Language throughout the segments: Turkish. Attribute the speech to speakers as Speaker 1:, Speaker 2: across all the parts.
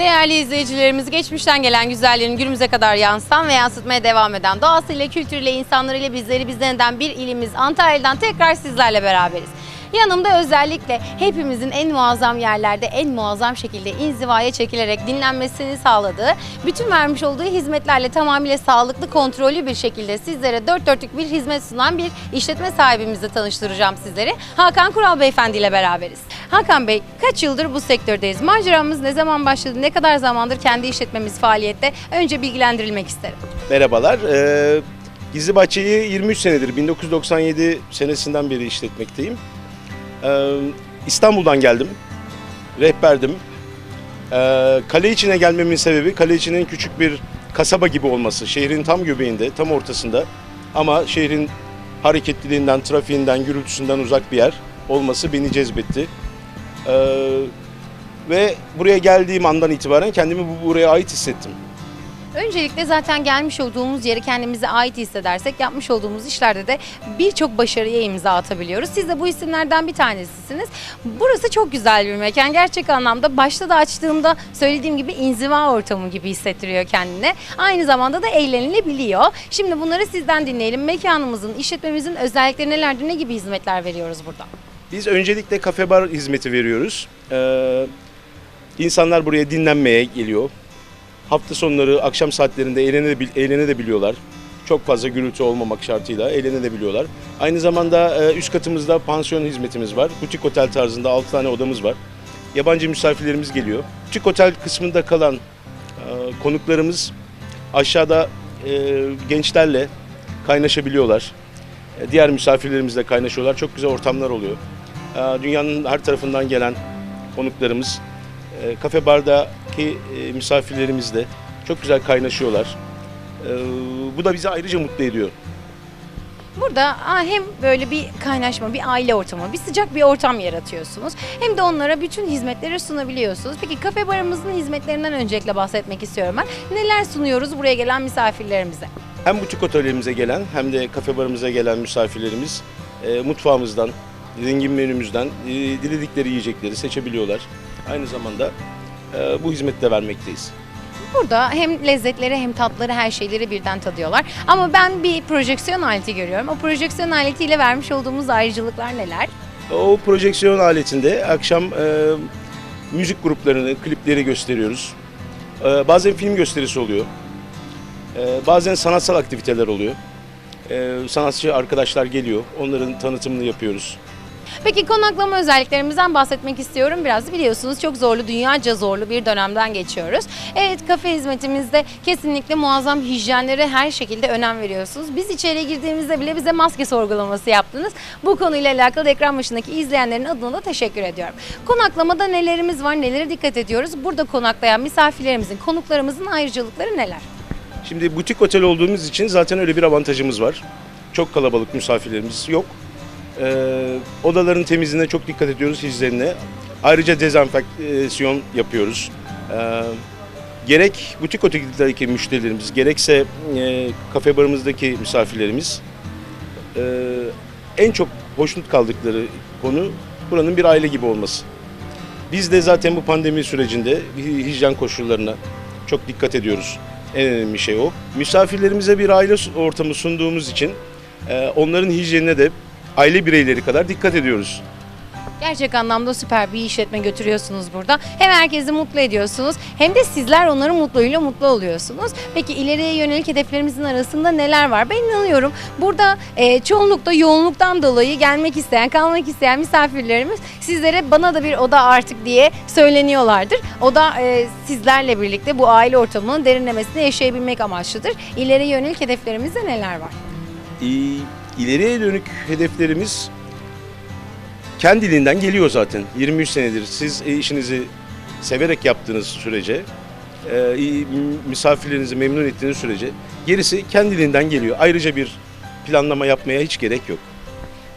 Speaker 1: Değerli izleyicilerimiz, geçmişten gelen güzellerin günümüze kadar yansıtan ve yansıtmaya devam eden doğasıyla, kültürüyle, insanlarıyla bizleri bizden bir ilimiz Antalya'dan tekrar sizlerle beraberiz. Yanımda özellikle hepimizin en muazzam yerlerde en muazzam şekilde inzivaya çekilerek dinlenmesini sağladığı, bütün vermiş olduğu hizmetlerle tamamıyla sağlıklı, kontrollü bir şekilde sizlere dört dörtlük bir hizmet sunan bir işletme sahibimizle tanıştıracağım sizleri. Hakan Kural Beyefendi ile beraberiz. Hakan Bey, kaç yıldır bu sektördeyiz? Maceramız ne zaman başladı? Ne kadar zamandır kendi işletmemiz faaliyette? Önce bilgilendirilmek isterim.
Speaker 2: Merhabalar. Ee, Gizli Bahçe'yi 23 senedir, 1997 senesinden beri işletmekteyim. Ee, İstanbul'dan geldim. Rehberdim. Ee, kale içine gelmemin sebebi kale içinin küçük bir kasaba gibi olması. Şehrin tam göbeğinde, tam ortasında. Ama şehrin hareketliliğinden, trafiğinden, gürültüsünden uzak bir yer olması beni cezbetti. Ee, ve buraya geldiğim andan itibaren kendimi bu- buraya ait hissettim.
Speaker 1: Öncelikle zaten gelmiş olduğumuz yeri kendimize ait hissedersek yapmış olduğumuz işlerde de birçok başarıya imza atabiliyoruz. Siz de bu isimlerden bir tanesisiniz. Burası çok güzel bir mekan. Gerçek anlamda başta da açtığımda söylediğim gibi inziva ortamı gibi hissettiriyor kendine. Aynı zamanda da eğlenilebiliyor. Şimdi bunları sizden dinleyelim. Mekanımızın, işletmemizin özellikleri nelerdir? Ne gibi hizmetler veriyoruz burada?
Speaker 2: Biz öncelikle kafe bar hizmeti veriyoruz. Ee, insanlar buraya dinlenmeye geliyor. Hafta sonları akşam saatlerinde eğlenebil- eğlenebiliyorlar. Çok fazla gürültü olmamak şartıyla eğlenebiliyorlar. Aynı zamanda e, üst katımızda pansiyon hizmetimiz var. Butik otel tarzında 6 tane odamız var. Yabancı misafirlerimiz geliyor. Butik otel kısmında kalan e, konuklarımız aşağıda e, gençlerle kaynaşabiliyorlar. Diğer misafirlerimizle kaynaşıyorlar. Çok güzel ortamlar oluyor. Dünyanın her tarafından gelen konuklarımız e, kafe bardaki e, misafirlerimizle çok güzel kaynaşıyorlar. E, Bu da bizi ayrıca mutlu ediyor.
Speaker 1: Burada aa, hem böyle bir kaynaşma, bir aile ortamı, bir sıcak bir ortam yaratıyorsunuz. Hem de onlara bütün hizmetleri sunabiliyorsunuz. Peki kafe barımızın hizmetlerinden öncelikle bahsetmek istiyorum ben. Neler sunuyoruz buraya gelen misafirlerimize?
Speaker 2: Hem butik otelimize gelen hem de kafe barımıza gelen misafirlerimiz e, mutfağımızdan, zengin menümüzden e, diledikleri yiyecekleri seçebiliyorlar. Aynı zamanda e, bu hizmeti de vermekteyiz.
Speaker 1: Burada hem lezzetleri hem tatları her şeyleri birden tadıyorlar. Ama ben bir projeksiyon aleti görüyorum. O projeksiyon aletiyle vermiş olduğumuz ayrıcalıklar neler?
Speaker 2: O projeksiyon aletinde akşam e, müzik gruplarını, klipleri gösteriyoruz. E, bazen film gösterisi oluyor. E, bazen sanatsal aktiviteler oluyor. E, sanatçı arkadaşlar geliyor, onların tanıtımını yapıyoruz.
Speaker 1: Peki konaklama özelliklerimizden bahsetmek istiyorum. Biraz biliyorsunuz çok zorlu, dünyaca zorlu bir dönemden geçiyoruz. Evet kafe hizmetimizde kesinlikle muazzam hijyenlere her şekilde önem veriyorsunuz. Biz içeriye girdiğimizde bile bize maske sorgulaması yaptınız. Bu konuyla alakalı ekran başındaki izleyenlerin adına da teşekkür ediyorum. Konaklamada nelerimiz var, nelere dikkat ediyoruz? Burada konaklayan misafirlerimizin, konuklarımızın ayrıcalıkları neler?
Speaker 2: Şimdi butik otel olduğumuz için zaten öyle bir avantajımız var. Çok kalabalık misafirlerimiz yok. E, odaların temizliğine çok dikkat ediyoruz, hijyenine. Ayrıca dezenfeksiyon yapıyoruz. E, gerek butik oteldeki müşterilerimiz, gerekse e, kafe barımızdaki misafirlerimiz e, en çok hoşnut kaldıkları konu buranın bir aile gibi olması. Biz de zaten bu pandemi sürecinde hi- hijyen koşullarına çok dikkat ediyoruz. En önemli şey o. Misafirlerimize bir aile ortamı sunduğumuz için e, onların hijyenine de aile bireyleri kadar dikkat ediyoruz.
Speaker 1: Gerçek anlamda süper bir işletme götürüyorsunuz burada. Hem herkesi mutlu ediyorsunuz hem de sizler onların mutluluğuyla mutlu oluyorsunuz. Peki ileriye yönelik hedeflerimizin arasında neler var? Ben inanıyorum burada e, çoğunlukla yoğunluktan dolayı gelmek isteyen, kalmak isteyen misafirlerimiz sizlere bana da bir oda artık diye söyleniyorlardır. O da e, sizlerle birlikte bu aile ortamının derinlemesine yaşayabilmek amaçlıdır. İleriye yönelik hedeflerimizde neler var?
Speaker 2: İ- İleriye dönük hedeflerimiz kendiliğinden geliyor zaten. 23 senedir siz e, işinizi severek yaptığınız sürece, e, misafirlerinizi memnun ettiğiniz sürece gerisi kendiliğinden geliyor. Ayrıca bir planlama yapmaya hiç gerek yok.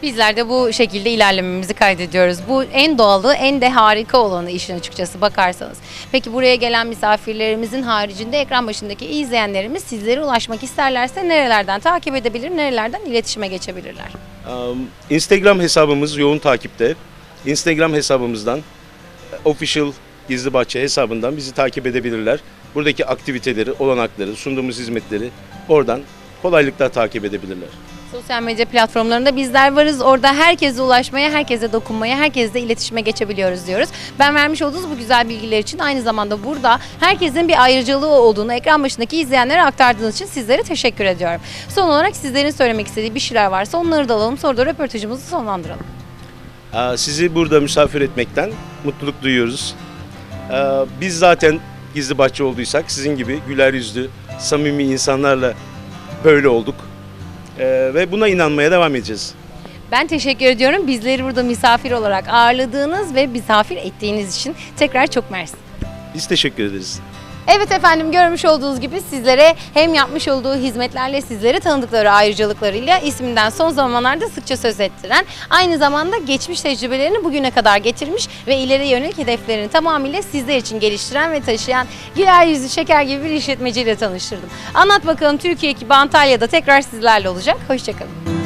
Speaker 1: Bizler de bu şekilde ilerlememizi kaydediyoruz. Bu en doğalı, en de harika olanı işin açıkçası bakarsanız. Peki buraya gelen misafirlerimizin haricinde ekran başındaki izleyenlerimiz sizlere ulaşmak isterlerse nerelerden takip edebilir, nerelerden iletişime geçebilirler?
Speaker 2: Um, Instagram hesabımız yoğun takipte. Instagram hesabımızdan official Gizli Bahçe hesabından bizi takip edebilirler. Buradaki aktiviteleri, olanakları, sunduğumuz hizmetleri oradan kolaylıkla takip edebilirler.
Speaker 1: Sosyal medya platformlarında bizler varız. Orada herkese ulaşmaya, herkese dokunmaya, herkesle iletişime geçebiliyoruz diyoruz. Ben vermiş olduğunuz bu güzel bilgiler için aynı zamanda burada herkesin bir ayrıcalığı olduğunu ekran başındaki izleyenlere aktardığınız için sizlere teşekkür ediyorum. Son olarak sizlerin söylemek istediği bir şeyler varsa onları da alalım. Sonra da röportajımızı sonlandıralım.
Speaker 2: Aa, Sizi burada misafir etmekten mutluluk duyuyoruz. Aa, Biz zaten Gizli Bahçe olduysak sizin gibi güler yüzlü, samimi insanlarla böyle olduk. Ee, Ve buna inanmaya devam edeceğiz.
Speaker 1: Ben teşekkür ediyorum. Bizleri burada misafir olarak ağırladığınız ve misafir ettiğiniz için tekrar çok mersi.
Speaker 2: Biz teşekkür ederiz.
Speaker 1: Evet efendim görmüş olduğunuz gibi sizlere hem yapmış olduğu hizmetlerle sizleri tanıdıkları ayrıcalıklarıyla isminden son zamanlarda sıkça söz ettiren aynı zamanda geçmiş tecrübelerini bugüne kadar getirmiş ve ileri yönelik hedeflerini tamamıyla sizler için geliştiren ve taşıyan güler yüzlü şeker gibi bir işletmeciyle tanıştırdım. Anlat bakalım Türkiye ekibi Antalya'da tekrar sizlerle olacak. Hoşçakalın.